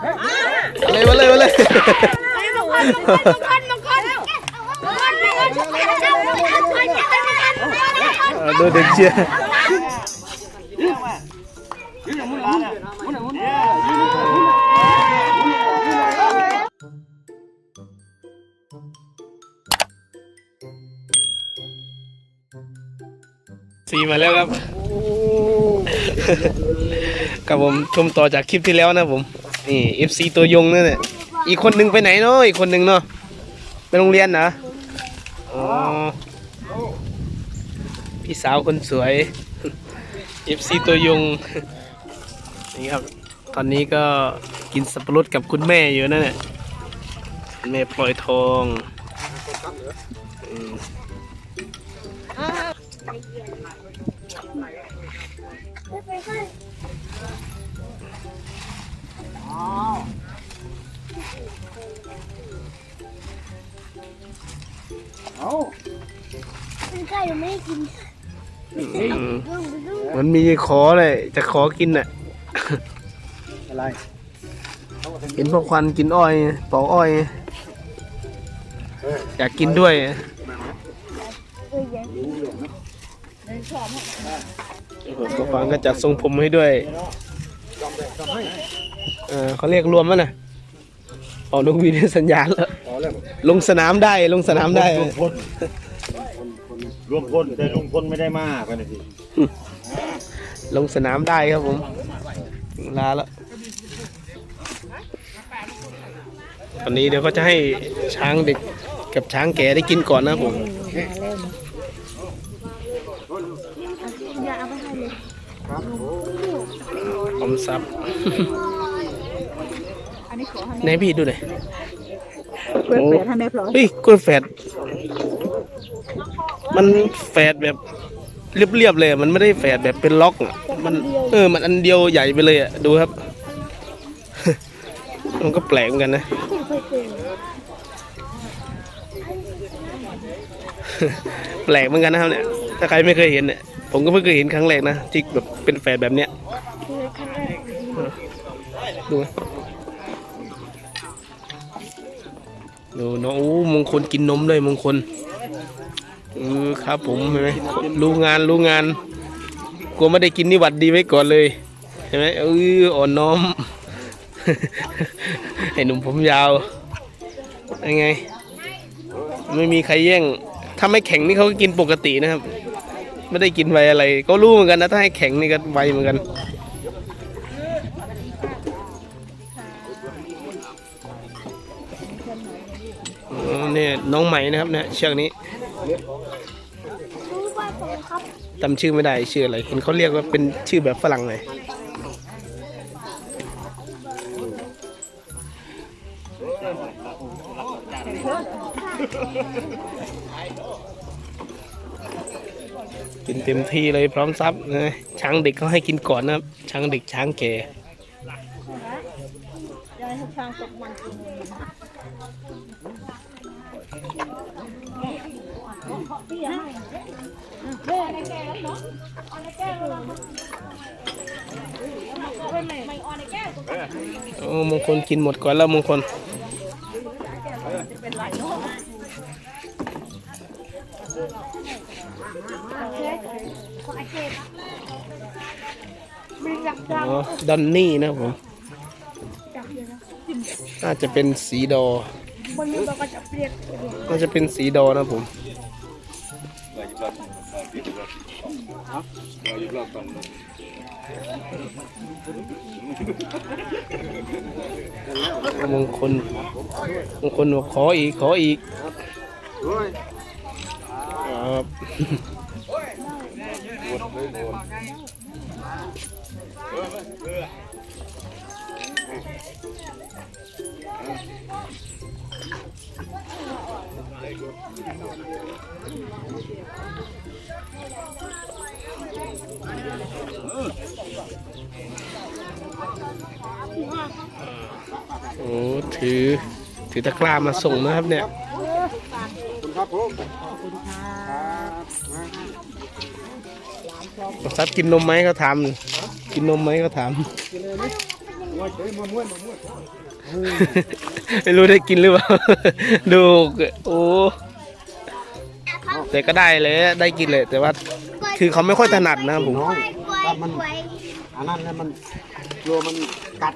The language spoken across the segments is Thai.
เลยมาเลยมาเลยเออดูเด็กเชียร์สีมาแล้วครับ กับผมชมต่อจากคลิปที่แล้วนะผม นี่ FC ตัวยงนั่นแหละอีกคนหนึ่งไปไหนเนาะอีกคนหนึ่งเนาะไปโรงเรียนนะอ๋อพี่สาวคนสวย FC ตัวยงนี่ครับ ตอนนี้ก็กินสับปะรดกับคุณแม่อยู่นั่นแหละแม่ปล่อยทอง อืมอืมมันมีขอเลยจะขอกินน่ะ อะไรเห็นพวกควันกินอ้อยปอกอ้อย อยากกินด้วยพวกควันก็จัดทรงผมให้ด้วยเออเขาเรียกรวมมั้ยนะออกนกหวีดสัญญาณแล้วพอแล้วลงสนามได้ลงสนามได้ รวมพลรวมพลแต่ลุงพลไม่ได้มากนะพี่ลงสนามได้ครับผมถึงเวลาแล้วตอนนี้เดี๋ยวก็จะให้ช้างเด็กกับช้างแก่ได้กินก่อนนะครับผมอมซับ ไหนพี่ดูหน่อยเพื่อนเปิดให้แม่พลอย เฮ้ยกล้วยแฝด มันแฝดแบบเรียบๆเลยมันไม่ได้แฝดแบบเป็นล็อกอะมันเออมันอันเดียวใหญ่ไปเลยอะดูครับ มันก็แปลกเหมือนกันนะ แปลกเหมือนกันนะครับเนี่ยถ้าใครไม่เคยเห็นเนี่ยผมก็เพิ่งเคยเห็นครั้งแรกนะที่แบบเป็นแฝดแบบเนี้ยดูนะดูน้องอู้มงคลกินนมด้วยมงคล เออครับผมเห็นไหมรู้งานรู้งานกลัวไม่ได้กินนี่หวัดดีไว้ก่อนเลยเห็นไหมเอออ่อนน้อมไอ้หนุ่มผมยาวยังไง ไม่มีใครแย่ง ถ้าไม่แข็งนี่เขาก็กินปกตินะครับ ไม่ได้กินไวอะไร ก็รู้เหมือนกันนะถ้าให้แข็งนี่ก็ไวเหมือนกันเนี่ยน้องใหม่นะครับเนี่ยเชือกนี้ จำชื่อไม่ได้ชื่ออะไร เห็นเขาเรียกว่าเป็นชื่อแบบฝรั่งเลยกินเต็มที่เลยพร้อมซับนะช้างเด็กเขาให้กินก่อนนะครับช้างเด็กช้างแก่ โอ้มงคลกินหมดก่อนแล้วมงคลดอนนี่นะผมน่าจะเป็นสีดอน่าจะเป็นสีดอนะผม ครับผมมงคลมงคลบอกขออีก ขออีกครับโถือถือตะกร้ามาส่งนะครับเนี่ยคุณครับผมซับกินนมไหมเขาถามกินนมไหมเขาถามไม่รู้ได้กินหรือเปล่า ดูโอ้แต่ก็ได้เลยได้กินเลย แต่ว่าคือเขาไม่ค่อยถนัดนะครับผมน้อยถ้ามันอันนั้นแล้วมันกลัวมันกัด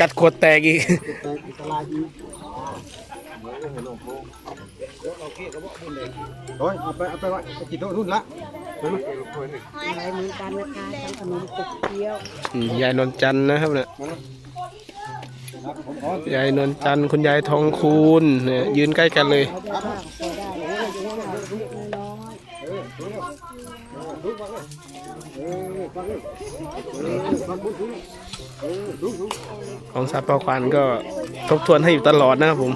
กัดขวดแตกอีกแต่อันตรายอีกโอ้ยเอาไปเอาไปไว้ไปกินโต๊ะนู่นละไปมั้ยอะไรเหมือนกันนะคะทำขนมกบเคี้ยวอืมยายนวลจันทร์นะครับเนี่ยครับผมขอยายนวลจันทร์คุณยายทองคูณเนี่ยยืนใกล้กันเลยเอาได้บ้างพอได้ โอ้ยเยอะมากเลยดูฟังเลยเออฟังเลยเออฟังบุญคุณเออดูดูของซาปาควันก็ทบทวนให้อยู่ตลอดนะครับผม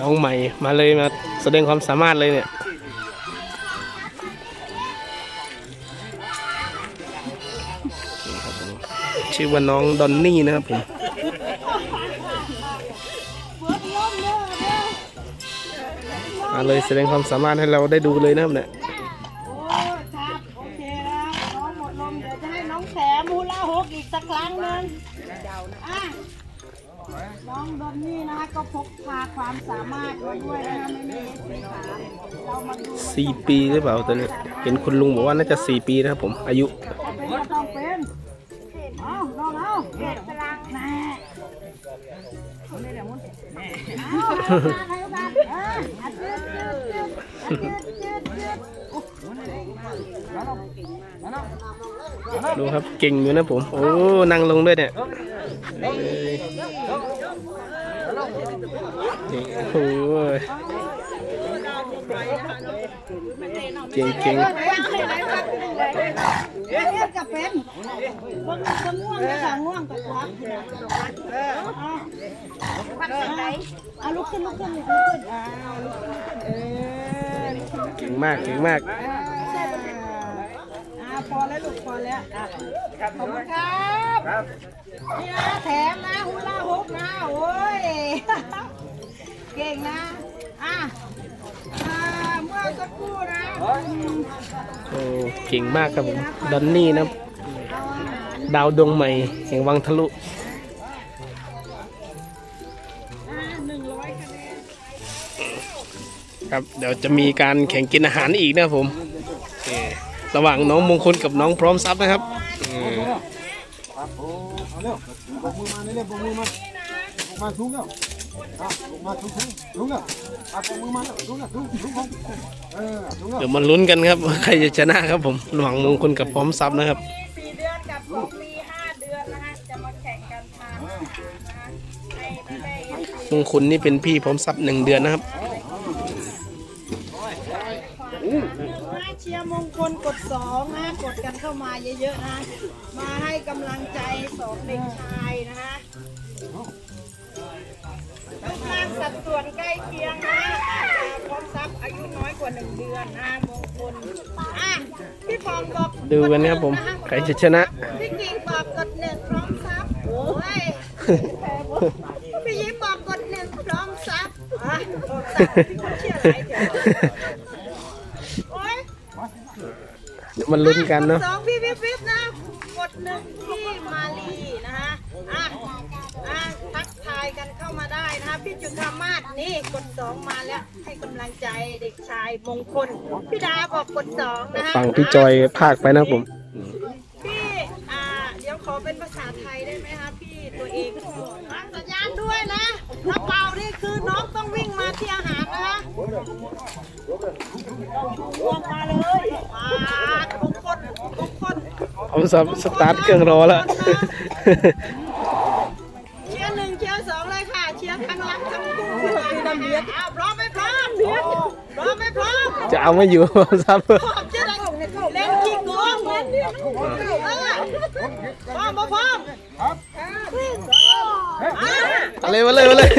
น้องใหม่มาเลยมาแสดงความสามารถเลยเนี่ยชื่อว่าน้องดอนนี่นะครับผม มาเลยแสดงความสามารถให้เราได้ดูเลยนะครับเนี่ยโอ้ครับโอเคแล้วน้องหมดลมเดี๋ยวจะให้น้องแถมฮูลาฮุกอีกสักครั้งหนึ่งอะน้องดอนนี่นะก็พกพาความสามารถมาด้วยนะคะไม่มีสีขาเรามาดูสี่ปีหรือเปล่าตอนนี้เห็นคุณลุงบอกว่าน่าจะสี่ปีนะครับผมอายุเป็นก็ต้องเป็นเอาลองเอาเก็บพลังแน่เอาเลยเดูครับเก่งอยู่นะผม โอ้ นั่งลงด้วยเนี่ยโอ้ยเก่งเก่ง เอ๊ะจะเป็นบางบางง่วงจะง่วงกับครับเออพักไหนอะลุกขึ้นลุกขึ้นลุกขึ้นอ้าวลุกขึ้นลุกขึ้นเออลุกขึ้นลุกขึ้นเก่งมากเก่งมากอ่าอ่าพอแล้วลูกพอแล้วอะขอบคุณครับนี่นะแถมนะฮูลาฮุกนะโอ้ยเก่งนะอะอ่าเมื่อสักครู่นะ โอ้เก่งมากครับผมดอนนี่นะดาวดวงใหม่แห่งวังทะลุครับเดี๋ยวจะมีการแข่งกินอาหารอีกนะครับผมระหว่างน้องมงคลกับน้องพร้อมทรัพย์นะครับเอาเร็วบกมือมาเร็วบกมือมามาสูงแล้ว ครับบกมาสูงสูงสูงแล้วครับบกมือมาแล้วสูงแล้วสูงสูงของเออสูงแล้วเดี๋ยวมาลุ้นกันครับว่าใครจะชนะครับผมระหว่างมงคลกับพร้อมทรัพย์นะครับสี่เดือนกับสองปีห้าเดือนนะฮะจะมาแข่งกันทานอาหารนะฮะให้แม่ๆมงคลนี่เป็นพี่พร้อมทรัพย์หนึ่งเดือนนะครับมาเชียร์มงคลกดสองนะกดกันเข้ามาเยอะๆนะมาให้กำลังใจสองเด็กชายนะฮะ รูปร่างสัดส่วนใกล้เคียงนะพร้อมทรัพย์อายุน้อยกว่าหนึ่งเดือนนะมงคลอะพี่ฟองบอกดูกันนะครับผม ใครจะชนะ พี่กิ่งบอกกดหนึ่งพร้อมทรัพย์โอ้ยพี่ยิ้มบอกกดหนึ่งพร้อมทรัพย์อะพร้อมทรัพย์พี่คนเชื่ออะไรเดี๋ยวโอ้ย เดี๋ยวมาลุ้นกันเนาะ สองพี่วิบวิบนะ กดหนึ่งที่มาลีนะคะอะอะทักทายกันเข้า มาได้นะคะพี่จุธามาศนี่กดสองมาแล้วให้กำลังใจเด็กชายมงคลพี่ดาบอกกดสองนะคะฟังพี่จอยภาคไปนะครับผม พี่อ่าเดี๋ยวขอเป็นภาษาไทยได้ไหมคะพี่ตัวเองอะสัญญาณด้วยนะถ้าเป่านี่คือน้องต้องวิ่งมาที่อาหารนะคะวงมาเลยมาทุกคนทุกคนพร้อมทรัพย์สตาร์ทเครื่องรอแล้ว เอาพร้อมไม่พร้อมพร้อมไม่พร้อมจะเอาไม่อยู่ซับพร้เล่นกี่กองพร้อมมาพร้อมครับเลยมาเลยมาเลย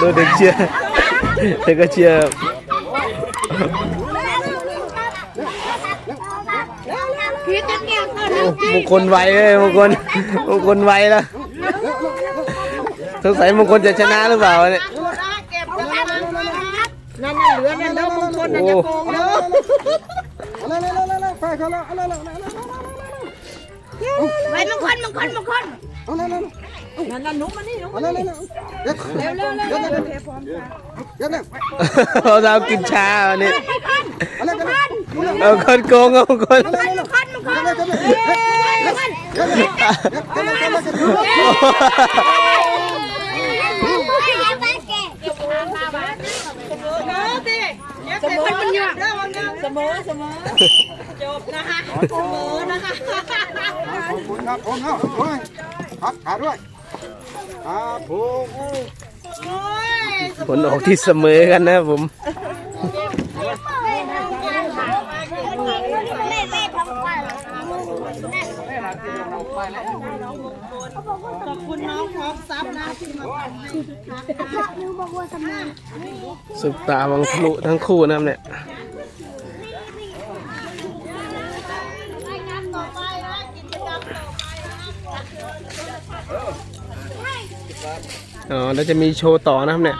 ดูเด็กเชียร์เด็กก็เชียร์พี่จะเก็ มงคลไวเลยมงคลมงคลไวแล้วสงสัยมงคลจะชนะหรือเปล่าเนี่ยนั่นเหลือนั่นแล้วมงคลน่ะจะโกงเด้ออะไรอะไรไปเขาแล้วอะไรอะไรไปมงคลมงคลมงคลอะไรอาเรนั่นนั่นนุ๊กมานี่นุ๊กมานี่เร็วเร็วเร็วเร็วเร็วเร็วเรากินชาอันนี้เอาคนโกงเอาคน เสมอเสมอจบนะคะเสมอนะคะขอบคุณครับผมเนาะครับขาด้วยครับผมผลออกที่เสมอกันนะผม ขอบคุณน้องพร้อมซับนะที่มาทำให้คึกคักนะคะ สุดตาวังทะลุทั้งคู่นะครับเนี่ยรายงานต่อไปนะกิจกรรมต่อไปนะอ๋อแล้วจะมีโชว์ต่อนะครับเนี่ย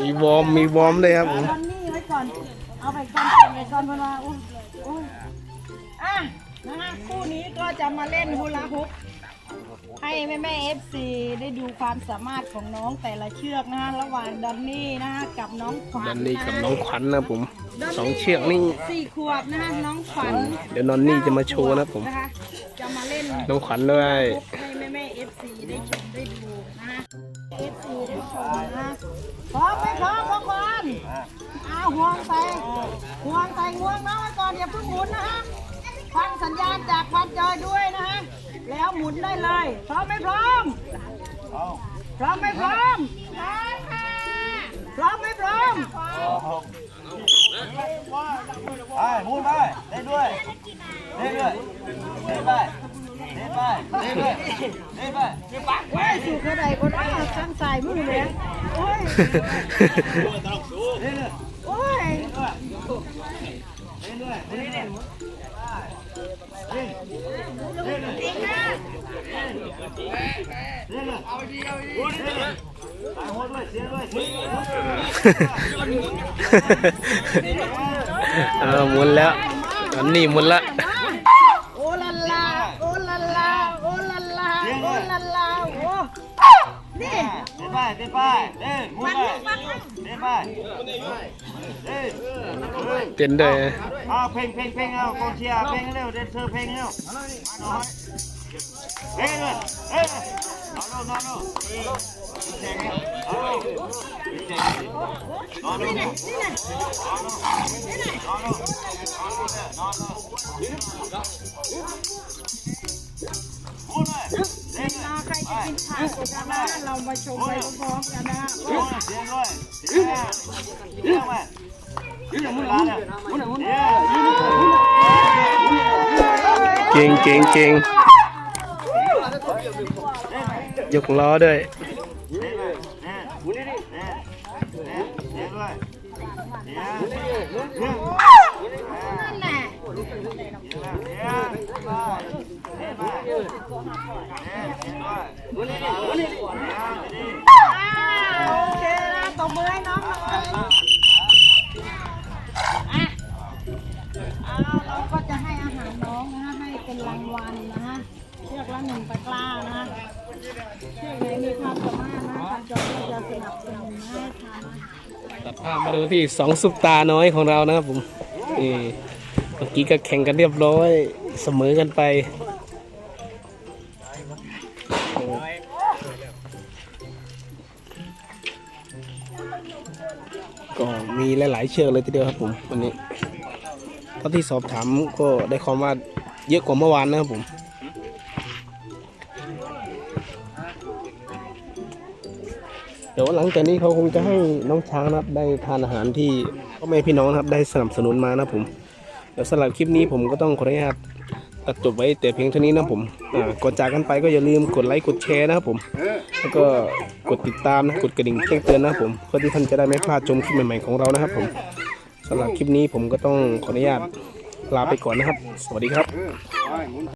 มีวอร์ม มีวอร์มเลยครับผมวันนี้ไว้ก่อนเอาไปก่อนไปก่อนเพราะว่าอุ้ยอุ้ยอะนะคะคู่นี้ก็จะมาเล่นฮูลาฮุป ให้แม่แม่เอฟซีได้ดูความสามารถของน้องแต่ละเชือกนะคะระหว่างดอนนี่นะคะกับน้องขวัญดันนี่กับะคะน้องขวัญนะครับผมสองเชือกนี่ สี่ขวบนะคะน้องขวัญเดี๋ยวนอนนี่จะมาโชว์นะครับผม นะคะจะมาเล่นน้องขวัญด้วย ให้แม่แม่เอฟซีได้ชมได้ดูนะคะเอฟซีได้ชมนะพร้อมไหมพร้อมพร้อมก่อนเอาห่วงใส่ห่วงใส่ห่วงน้องไว้ก่อนอย่าเพิ่งหมุนนะฮะฟังสัญญาณจากพันจอยด้วยนะฮะ แล้วหมุนได้เลยพร้อมไหมพร้อม พร้อมไหมพร้อมพร้อมค่ะพร้อมไหมพร้อมไปพูดไปเล่นด้วยเล่นด้วยเล่นไปเล่นไปเล่นไปเล่นไปเฮ้ยสู่กระไดคนอ้าข้างใส่มือเลยโอ้ย อ้วยเสียด้วยเออหมุนแล้วดันนี่หมุนละโอ้ลาลาโอ้ลาลาโอ้ลาลาโอ้ลาลาโอ้นี่เล่นไปเล่นไปเล่นพูดไปเล่นไปเล่นเต้นด้วยเอาเพลงเพลงเพลงเอากองเชียร์เพลงเร็วเดนเซอเพลงเร็วมาหน่อย เพลงเลยเฮ้ยนอนลงนอนลงเอาลงนอนลงนอนลงพูดเลยเล่นเลยใครจะกินผักกันนะเรามาชมไปพร้อมๆกันนะเสียงด้วยเสียงด้วยเสียงไปเสียงมุนละเนี่ยมุนมุนเนี่ยเก่งเก่งเก่ง ยกล้อด้วยเลยโอเคนะตบมือให้น้องหน่อยอะเราก็จะให้อาหารน้องนะฮะให้เป็นรางวัลนะฮะเชือกละหนึ่งตะกร้านะฮะ ไหนมีความสามารถนะทางจอก็จะสนับสนุนให้ทำตัดภาพมาดูที่สองซุปตาน้อยของเรานะครับผมนี่เมื่อกี้ก็แข่งกันเรียบร้อยเสมอกันไปก็มีหลายๆเชือกเลยทีเดียวครับผมวันนี้เท่าที่สอบถามก็ได้ความว่าเยอะกว่าเมื่อวานนะครับผม เดี๋ยวหลังจากนี้เขาคงจะให้น้องช้างนะครับได้ทานอาหารที่พ่อแม่พี่น้องนะครับได้สนับสนุนมานะผมเดี๋ยวสำหรับคลิปนี้ผมก็ต้องขออนุญาตตัดจบไว้แต่เพียงเท่านี้นะผมก่อนจากกันไปก็อย่าลืมกดไลค์กดแชร์นะครับผม แล้วก็กดติดตามนะกดกระดิ่งแจ้งเตือนนะครับผมเพื่อที่ท่านจะได้ไม่พลาดชมคลิปใหม่ๆของเรานะครับผมสำหรับคลิปนี้ผมก็ต้องขออนุญาตลาไปก่อนนะครับ สวัสดีครับ